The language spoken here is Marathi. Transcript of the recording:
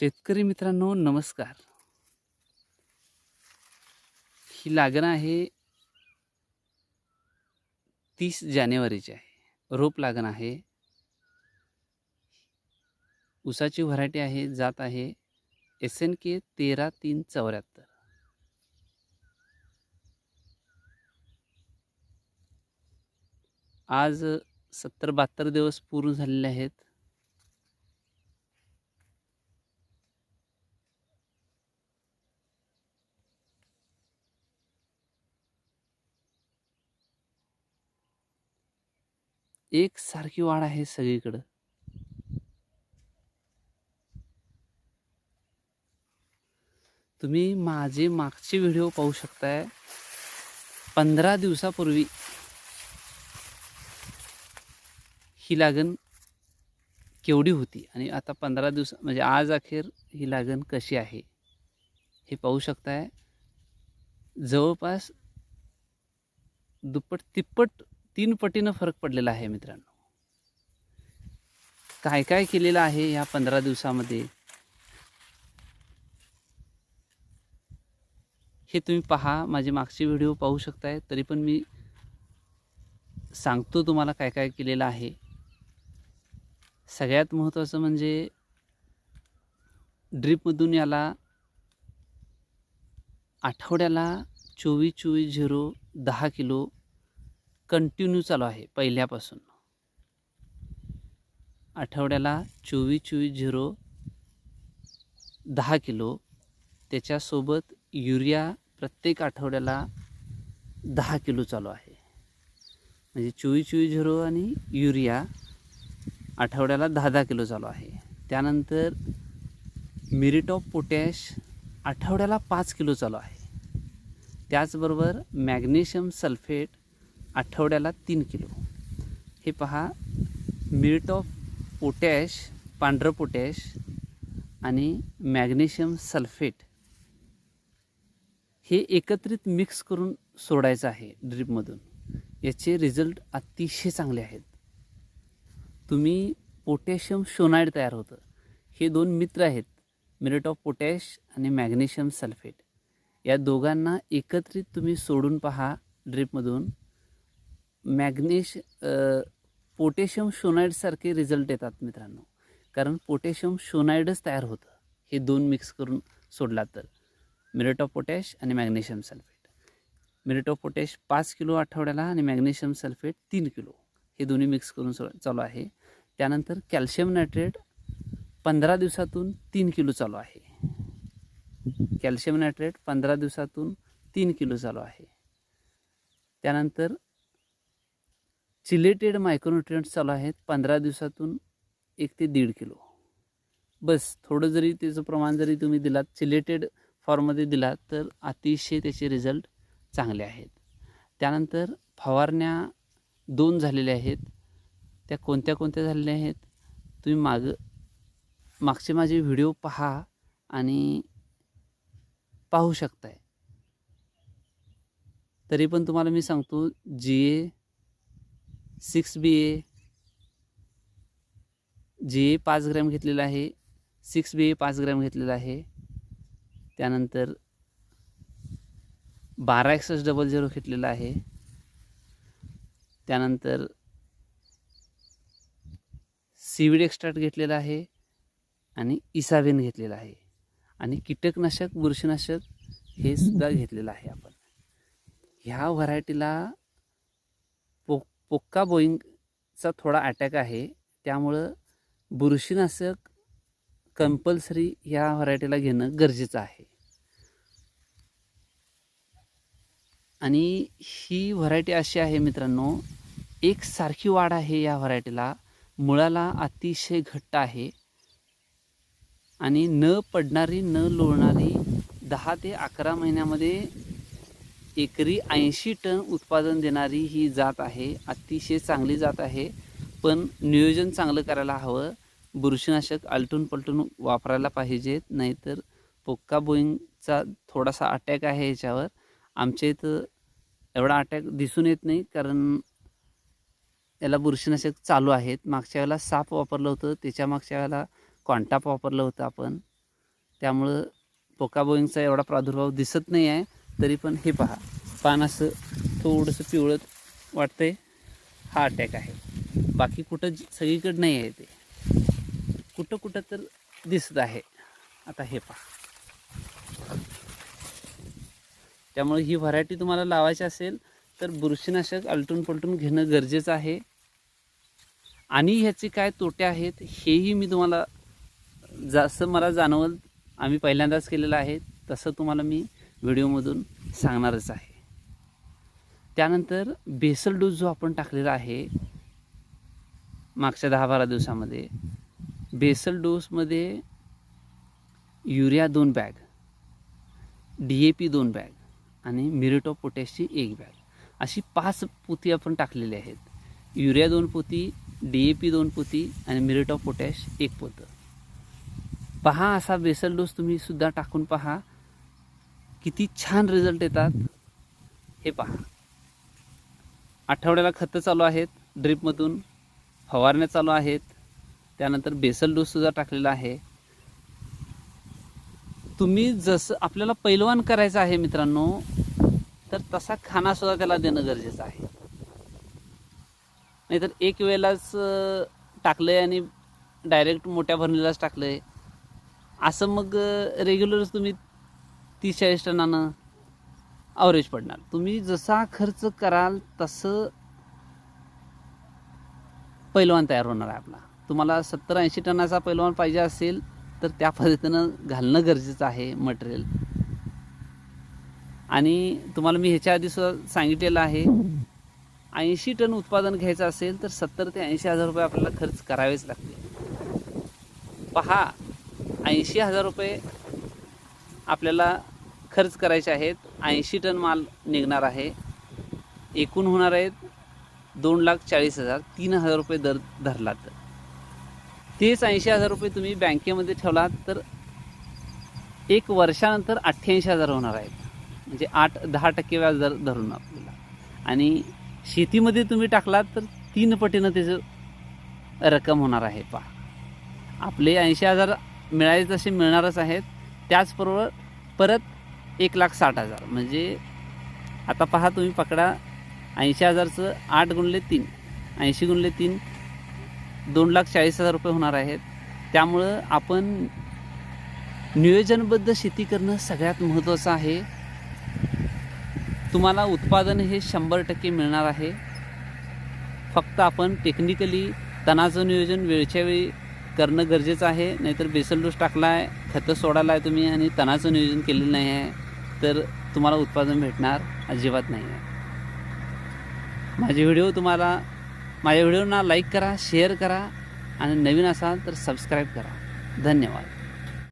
शेतकरी मित्रांनो नमस्कार. ही लागण आहे तीस जानेवारीची आहे. रोप लागण आहे. उसाची व्हरायटी आहे जात आहे एस एन के तेरा तीन चौऱ्याहत्तर. आज सत्तर बहात्तर दिवस पूर्ण झालेले आहेत. एक सारखी वाढ आहे सगळीकडं. तुम्ही माझे मागचे व्हिडिओ पाहू शकताय. पंधरा दिवसापूर्वी ही लागण केवढी होती आणि आता पंधरा दिवस म्हणजे आज अखेर ही लागण कशी आहे हे पाहू शकताय. जवळपास दुप्पट तिप्पट तीन पटीनं फरक पडलेला आहे मित्रांनो. काय काय केलेलं आहे या पंधरा दिवसामध्ये? हे तुम्ही पहा माझे मागचे व्हिडिओ पाहू शकताय तरी पण मी सांगतो तुम्हाला काय काय केलेलं आहे. सगळ्यात महत्त्वाचं म्हणजे ड्रीपमधून याला आठवड्याला चोवीस चोवीस झिरो दहा किलो कंटिन्यू चालू आहे पहिल्यापासून. आठवड्याला चोवीस चोवीस झिरो दहा किलो त्याच्यासोबत युरिया प्रत्येक आठवड्याला दहा किलो चालू आहे. म्हणजे चोवीस चोवीस झिरो आणि युरिया आठवड्याला दहा दहा किलो चालू आहे. त्यानंतर मिरिट ऑफ पोटॅश आठवड्याला पाच किलो चालू आहे. त्याचबरोबर मॅग्नेशियम सल्फेट आठवड्याला तीन किलो. हे पहा मिल्ट ऑफ पोटॅश पांढरं पोटॅश आणि मॅग्नेशियम सल्फेट हे एकत्रित मिक्स करून सोडायचं आहे ड्रीपमधून. याचे रिझल्ट अतिशय चांगले आहेत. तुम्ही पोटॅशियम शोनाईड तयार होतं. हे दोन मित्र आहेत मिरिट ऑफ पोटॅश आणि मॅग्नेशियम सल्फेट. या दोघांना एकत्रित तुम्ही सोडून पहा ड्रीपमधून. मॅग्नेश पोटॅशियम शोनाईडसारखे रिझल्ट येतात मित्रांनो. कारण पोटॅशियम शोनाईडच तयार होतं. हे दोन मिक्स करून सोडला तर. मिरेट ऑफ पोटॅश आणि magnesium sulphate muriate of potash पाच किलो आठवड्याला आणि मॅग्नेशियम सल्फेट तीन किलो. हे दोन्ही मिक्स करून सो चालू आहे. त्यानंतर कॅल्शियम नायट्रेट पंधरा दिवसातून तीन किलो चालू आहे. कॅल्शियम नायट्रेट पंधरा दिवसातून तीन किलो चालू आहे. त्यानंतर चिलेटेड मायक्रोन्युट्रियंट्स चालू आहेत पंधरा दिवसातून एक ते दीड किलो. बस थोडं जरी त्याचं प्रमाण जरी तुम्ही दिलात चिलेटेड फॉर्ममध्ये दिलात तर अतिशय त्याचे रिझल्ट चांगले आहेत. त्यानंतर फवारण्या दोन झालेल्या आहेत. त्या कोणत्या कोणत्या झालेल्या आहेत? तुम्ही माग मागचे माझे व्हिडिओ पहा आणि पाहू शकताय. तरी पण तुम्हाला मी सांगतो जी ए सिक्स बी ए. जी ए पाच ग्रॅम घेतलेला आहे सिक्स बी ए पाच ग्रॅम घेतलेला आहे. त्यानंतर बारा एकसष्ट डबल झिरो घेतलेला आहे. त्यानंतर सीविड एक्स्ट्राट घेतलेला आहे आणि इसावेन घेतलेला आहे. आणि कीटकनाशक बुरशीनाशक हे सुद्धा घेतलेलं आहे आपण. ह्या व्हरायटीला पोक्का बोईंगचा थोडा अटॅक आहे. त्यामुळं बुरशीनाशक कंपल्सरी ह्या व्हरायटीला घेणं गरजेचं आहे. आणि ही व्हरायटी अशी आहे मित्रांनो एक सारखी वाढ आहे या व्हरायटीला. मुळाला अतिशय घट्ट आहे. आणि न पडणारी न लोळणारी दहा ते अकरा महिन्यामध्ये एकरी ऐंशी टन उत्पादन देणारी ही जात आहे. अतिशय चांगली जात आहे. पण नियोजन चांगलं करायला हवं. बुरशीनाशक आलटून पलटून वापरायला पाहिजेत. नाहीतर पोक्का बोईंगचा थोडासा अटॅक आहे याच्यावर. आमच्या इथं एवढा अटॅक दिसून येत नाही कारण याला बुरशीनाशक चालू आहेत. मागच्या वेळेला साप वापरलं होतं. त्याच्या मागच्या वेळेला कॉन्टाप वापरलं होतं आपण. त्यामुळं पोकाबोईंगचा एवढा प्रादुर्भाव दिसत नाही आहे. तरी पण हे पहा पान असं थोडंसं पिवळत वाटतंय हा अटॅक आहे. बाकी कुठं सगळीकडं नाही आहे ते. कुठं कुठं तर दिसत आहे. आता हे पहा. त्यामुळे ही व्हरायटी तुम्हाला लावायची असेल तर बुरशीनाशक आलटून पलटून घेणं गरजेचं आहे. आणि ह्याचे काय तोटे आहेत हेही मी तुम्हाला जसं मला जाणवल आम्ही पहिल्यांदाच केलेलं आहे तसं तुम्हाला मी व्हिडिओमधून सांगणारच आहे. त्यानंतर बेसल डोस जो आपण टाकलेला आहे मागच्या दहा बारा दिवसामध्ये बेसल डोसमध्ये युरिया दोन बॅग डी ए पी दोन बॅग आणि मिरिटो पोटॅशची एक बॅग. अशी पाच पोती आपण टाकलेली आहेत. युरिया दोन पोती डी ए पी दोन पोती आणि मिरिटो पोटॅश एक पोतं. पहा असा बेसल डोस तुम्ही सुद्धा टाकून पहा. किती छान रिझल्ट येतात. हे पहा. आठवड्याला खतं चालू आहेत ड्रीपमधून फवारण्या चालू आहेत. त्यानंतर बेसल डोससुद्धा टाकलेला आहे. तुम्ही जसं आपल्याला पैलवान करायचं आहे मित्रांनो तर तसा खानासुद्धा त्याला देणं गरजेचं आहे. नाहीतर एक वेळेलाच टाकलं टाकलंय आणि डायरेक्ट मोठ्या भरणीलाच टाकलंय. असं मग रेग्युलरच तुम्ही तीस चाळीस टनानं अवरेज पडणार. तुम्ही जसा खर्च कराल तसं पैलवान तयार होणार आहे आपला. तुम्हाला सत्तर ऐंशी टनाचा पैलवान पाहिजे असेल तर त्या पद्धतीनं घालणं गरजेचं आहे मटेरियल आणि तुम्हाला मी ह्याच्या आधी सुद्धा सांगितलेलं आहे ऐंशी टन उत्पादन घ्यायचं असेल तर सत्तर ते ऐंशी हजार रुपये आपल्याला खर्च करावेच लागतील. पहा ऐंशी हजार रुपये आपल्याला खर्च करायचे आहेत. ऐंशी टन माल निघणार आहे. एकूण होणार आहेत दोन लाख चाळीस हजार तीन हजार रुपये दर धरलात. तर तेच ऐंशी हजार रुपये तुम्ही बँकेमध्ये ठेवलात तर एक वर्षानंतर अठ्ठ्याऐंशी हजार होणार आहेत. म्हणजे आठ दहा टक्के व्याज दर धरून आपल्याला. आणि शेतीमध्ये तुम्ही टाकलात तर तीन पटीनं त्याचं रक्कम होणार आहे. पहा. आपले ऐंशी हजार मिळायचे तसे मिळणारच आहेत. त्याचबरोबर परत एक लाख साठ हजार. म्हणजे आता पहा तुम्ही पकडा ऐंशी हजारचं आठ गुणले तीन. ऐंशी गुणले तीन दोन लाख चाळीस हजार रुपये होणार आहेत. त्यामुळं आपण नियोजनबद्ध शेती करणं सगळ्यात महत्त्वाचं आहे. तुम्हाला उत्पादन हे शंभर टक्के मिळणार आहे. फक्त आपण टेक्निकली तणाचं नियोजन वेळच्या वेळी करणं गरजेचं आहे. नाहीतर बेसल डोस टाकला आहे खतं सोडायला आहे तुम्ही आणि तणाचं नियोजन केलेलं नाही आहे. तर तुम्हाला उत्पादन भेटणार अजिबात नाही आहे. माझे व्हिडिओ तुम्हाला माझ्या व्हिडिओना लाईक करा शेअर करा आणि नवीन असाल तर सबस्क्राईब करा. धन्यवाद.